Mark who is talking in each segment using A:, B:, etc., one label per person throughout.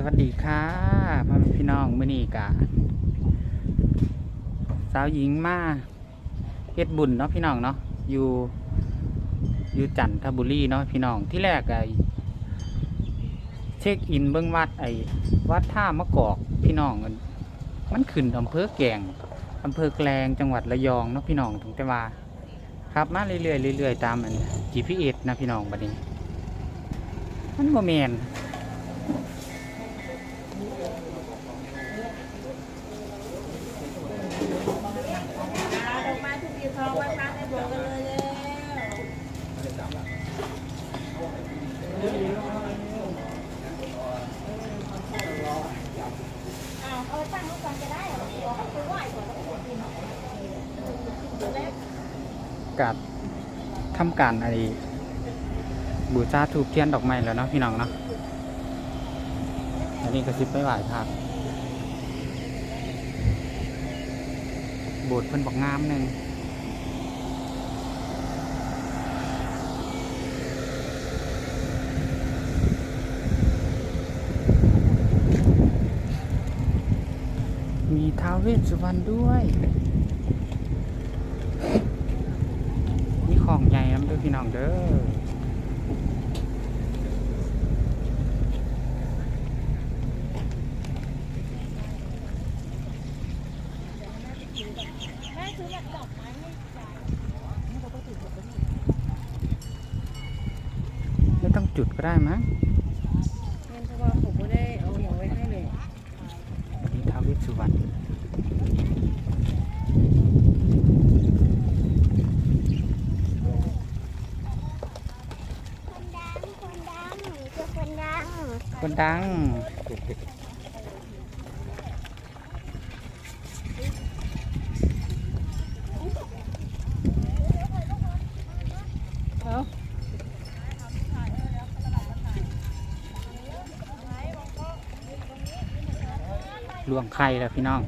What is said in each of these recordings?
A: สวัสดีค่ะพ่อแม่พี่น้องมื่อนี้กะสาวหญิงมาเฮ็ดบุญเนาะพี่น้องเนาะอยู่อยู่จันทบุรีเนาะพี่น้องที่แรกไอ้เช็คอินเบิ้องวัดไอ้วัดท่ามะกอกพี่น้องมันขึ้นอำเภอแกลงอำเภอแกลงจังหวัดระยองเนาะพี่น้องถึงแต่ว่าขับมาเรื่อยๆเรื่อยๆตามอัน GPS นะพี่น้องบัดนี้ มันโมเมน
B: กับทำการอะไอ้
A: บูชาถูกเทียนดอกไม้แล้วเนาะพี่น้องเนาะอันนี้ก็สิบไปไหว้พระโบสถ์เพิ่นบอกงามหนึ่งมีท้าว เวสสุวรรณด้วยมีของใหญ่น้ำเด้อพี่น้องเด้อ
B: แม่ซื้อแบบดอกไม้ให้ยาย
A: ไม่ต้องจุดก็ได้มั้ง
B: เงินเพราะว่าผมไม่ได้เอาหมอไว้ให้เลย
A: อันนี้ท้าวเวสสุวรรณ
C: คนดัง คนดังเจอคนดัง
A: คนดัง
B: เอา
A: ล วงไข่แล้วพี่น้อง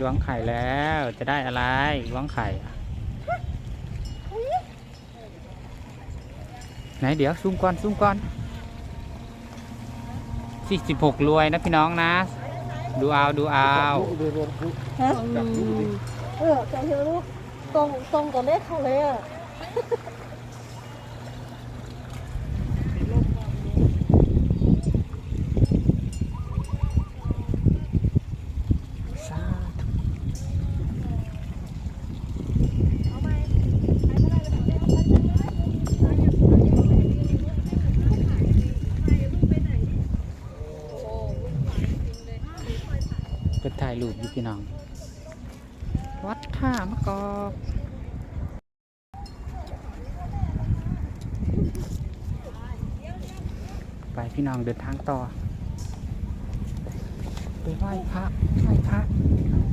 A: ลวงไข่แล้วจะได้อะไรลวงไข่ไหนเดี๋ยวซูมก่อนซูมก่อนสี่สิบหกรวยนะพี่น้องนะ ดูเอาดูเอา
B: ฮะเออแต่เธอลูกตรงตรงกับเลขเขาเลยอะ
A: สาธุ ไปถ่ายรูปอยู่พี่น้อง วัดท่ามะกอกไปพี่น้องเดินทางต่อ ไปไหว้พระไหว้พระ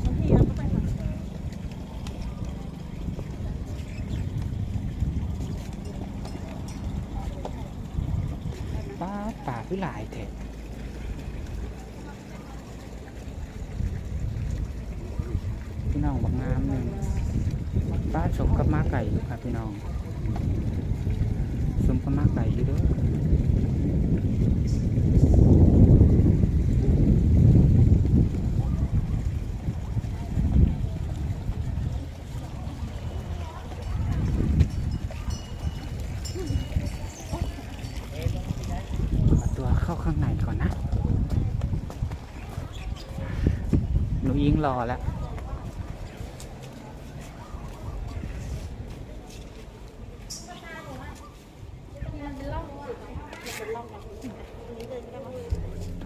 B: บางทีเราก็ไปทำ
A: ป้าป่าคือหลายเถอะ น้องบักงามหนึ่งป้าสมกับมาไก่อยู่ครับพี่น้องสมกับมาไก่อยู่ด้วยตัวเข้าข้างในก่อนนะ หนูยิงรอแล้ว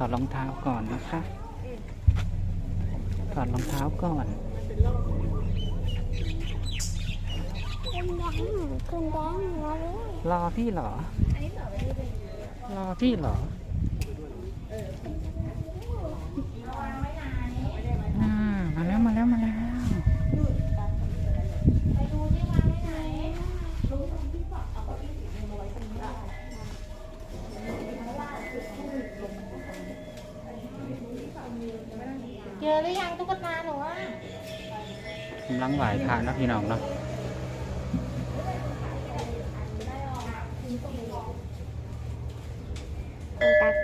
A: อดรองเท้าก่อนนะคะถอดรองเท้าก่อนรอพี่เหรอ รอพี่เหรอมาแล้วมาแล้วมาแล้ว
B: เจอหรือยังตุ๊กตาหนูอะ
A: กำลังไหวพระนะพี่น้องเนาะ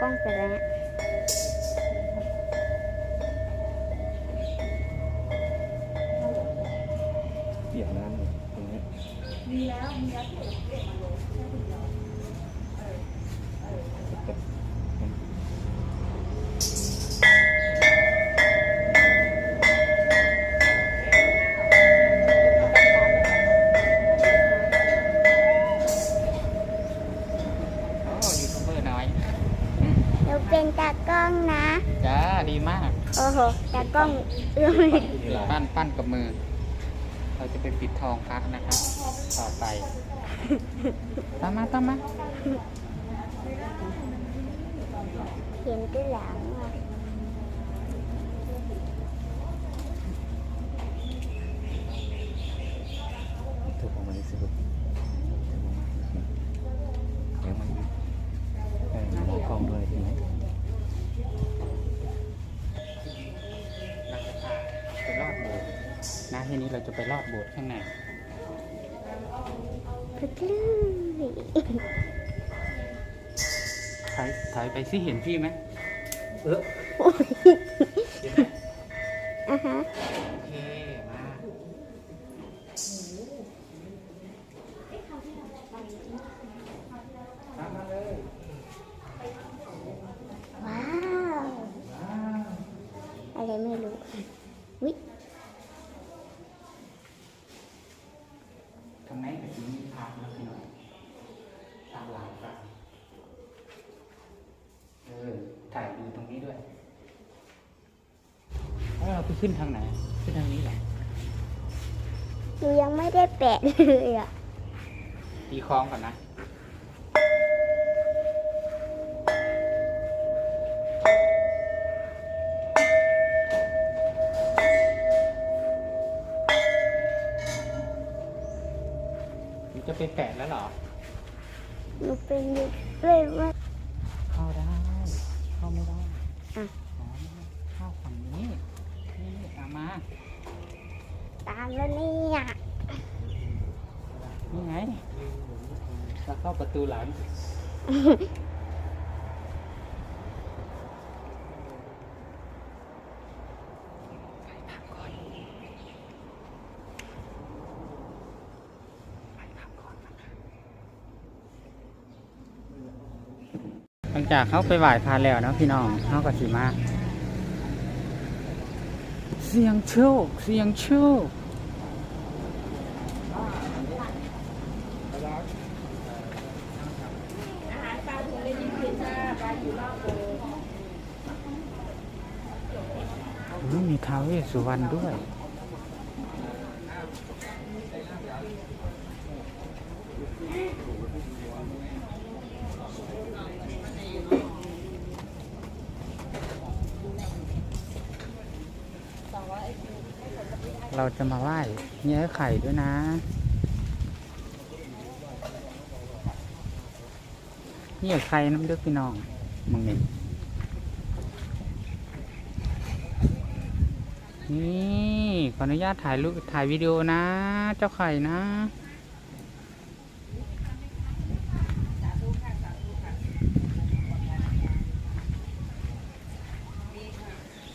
C: กล้องไปแล้ว
D: เปียกน้ำอยู่ตรงนี้
B: มีแล้วมีแล้วที่เก็บมาเลย นูเป็
C: นตากล้องนะ
A: จ้าดีมาก
C: โอ้โหตากล้องเอื้อมไม่
A: ปั้นปั้นกับมือ เราจะไปปิดทองพระนะครับต่อไปตามมาตามมา
C: เห็นที่หลังอะ
D: ไป
A: รอดโบสถ์ข้างใน
C: พึกลื้อ
A: ถอยถอยไปสิเห็นพี่ไหมเออเห็นไหม
C: อะฮะ
A: โอเค มาตามมาเลย
C: ว้าว อะไรไม่รู้วิ
A: ตรงไหนก็จะมีภาพนะพี่น้องตามหลังกันเออ ถ่ายดูตรงนี้ด้วยแล้วเราไป ขึ้นทางไหน ขึ้นทางนี้เหรอ
C: หนูยังไม่ได้แปะเลยอะ
A: ตีคล้องก่อนนะมันจะไปแปะแล้วเหรอ
C: หนูเป็นอยู่ด้วยว่า
A: เข้าได้ เข้าไม่ได้
C: อะ
A: อ๋อเข้าฝั่งนี้ นี่ ตาม
C: แล้วเนี่ย
A: นี่ไงเราเข้าประตูหลัง หลังจากเขาไปไหว้พระแล้วเนาะพี่น้องเขาก็สิมา เสียงโชค เสียงโชคมีท้าวเวสสุวรรณด้วย เราจะมาไหว้เนื้อไข่ด้วยนะ นี่ไข่น้ำเด้อกพี่น้องมึงนี่นี่ขออนุญาตถ่ายรูปถ่ายวิดีโอนะ เจ้าไข่นะ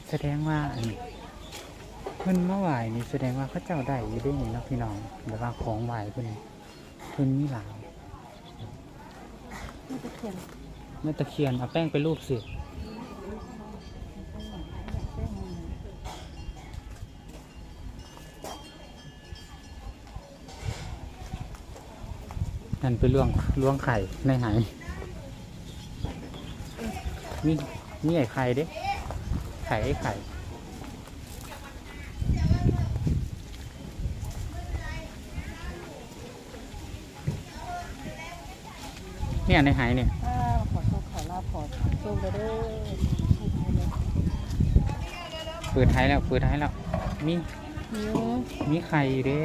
A: แสดงว่าอันนี้ เพิ่นมาไหวนี่แสดงว่าเขาเจ้าได้อยู่ได้นี่เนาะพี่น้องแบบว่าของไหวเพิ่นเพิ่นมีหลายแม่ตะเคียนเอาแป้งไปรูปสินั่นไปล่วงล่วงไข่ในไหายนี่นี่ไอ้ไข่เด้ไข่ไอ้ไข่ เนี่ยในหายเนี่ย
B: ถ้าขอโชคขอลาภขอโชคเลยเด้อ
A: เปิดท้ายแล้วเปิดท้ายแล้วมี
B: อืม
A: มีไข่เด้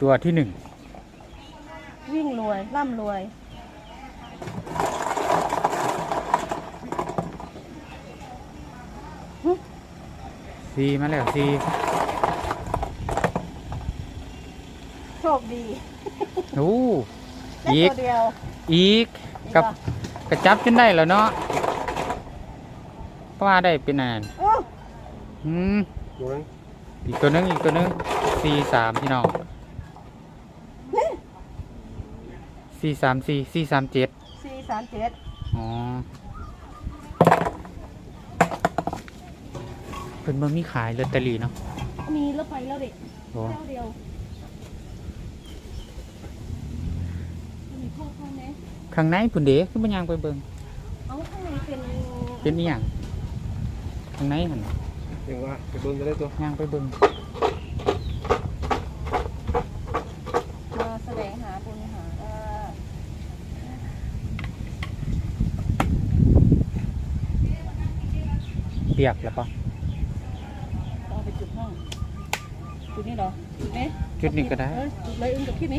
A: ตัวที่หนึ่ง
B: วิ่งรวยร่ำรวย
A: ซีมาแล้วซี
B: โชชคดี
A: โอ้
B: ได้
A: อีก
B: ตัวเดียว
A: อีกกับกระจับจนได้แล้วเนาะเพราะว่าได้เป็นอันนั้น
B: โอ้
A: อืม
D: ดูนั้น
A: อีกตัวหนึงอีกตัวหนึงสี่สามพี่น้องสี่สามสี่สี่สามเจ็ด
B: สี่สามเจ็ด
A: อ๋อเพิ่นบ่มีขายลอตเตอรี่เนาะ
B: มีแล้วไปแล้วเด็ก
A: โอ้
B: เจ้าเดียวมีพ่อพ่อไหม
A: ข้างในพุ่นเด้คือบ่ย่างไปเบิ่ง
B: เอาข้างในเป็น
A: เป็นอีหยังข้างในหั่น
D: ยังว่าไปเบิ่งกันได้ตัว
A: ย่างไปเบิ่ง
B: มาแสดงหาบุญหาเออ
A: เปียกแล้วปะ
B: ต้องไปจุดห้องจุดนี้เหรอจุดนี้
A: จุดนี้ก็ได้
B: เออจุดเลยอึ้งกับที่นี้